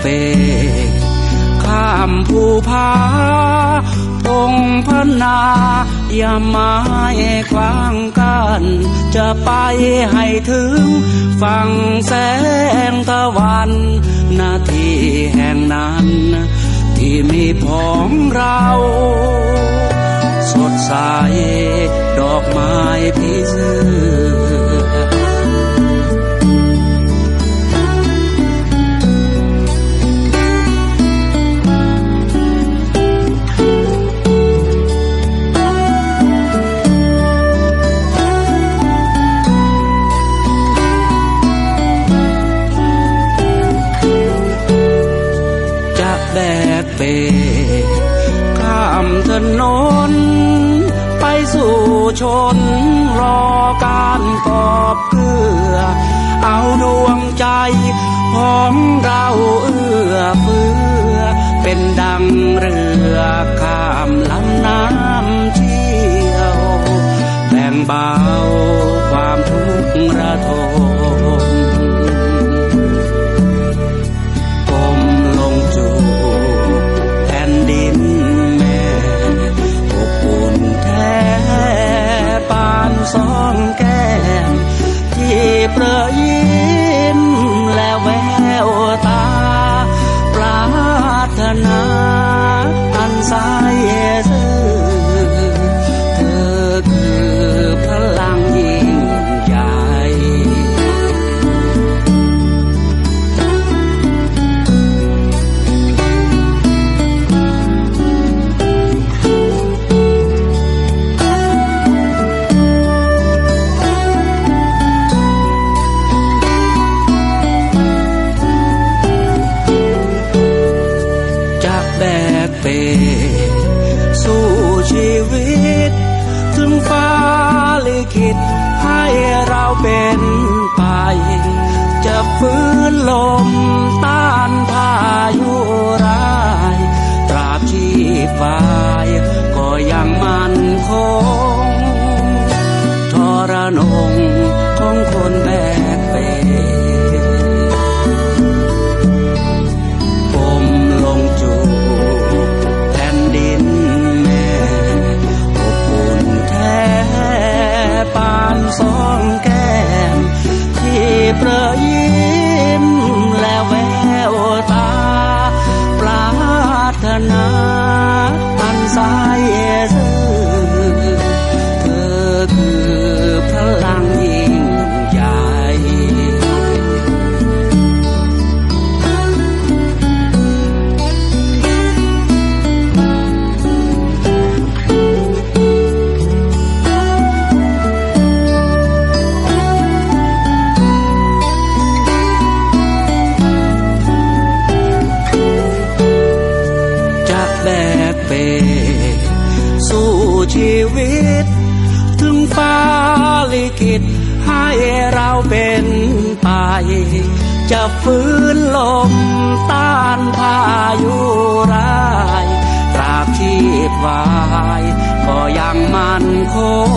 เต ข้ามภูผาตงพนายามาแอกวางกัน จะไปให้ถึงฟังแสงตะวันนาทีแห่งนั้น ที่มีผองเรา นน ไปสู่ชนรอการกอบเกลือ เอาดวงใจของเราเอื้อเฟื้อ เป็นดังเรือข้ามา แบกเปสู้ชีวิต ถึงฟ้าลิขิตให้เราเป็นไป จะฟื้นลมต้านพายุ เปรยยิ้มและแววตาปรารถนาอันสา ชีวิต ถึงฟ้าลิขิตให้เราเป็นไป จะฟื้นลมต้านพายุร้ายตราบที่วาย ก็ยังมั่นคง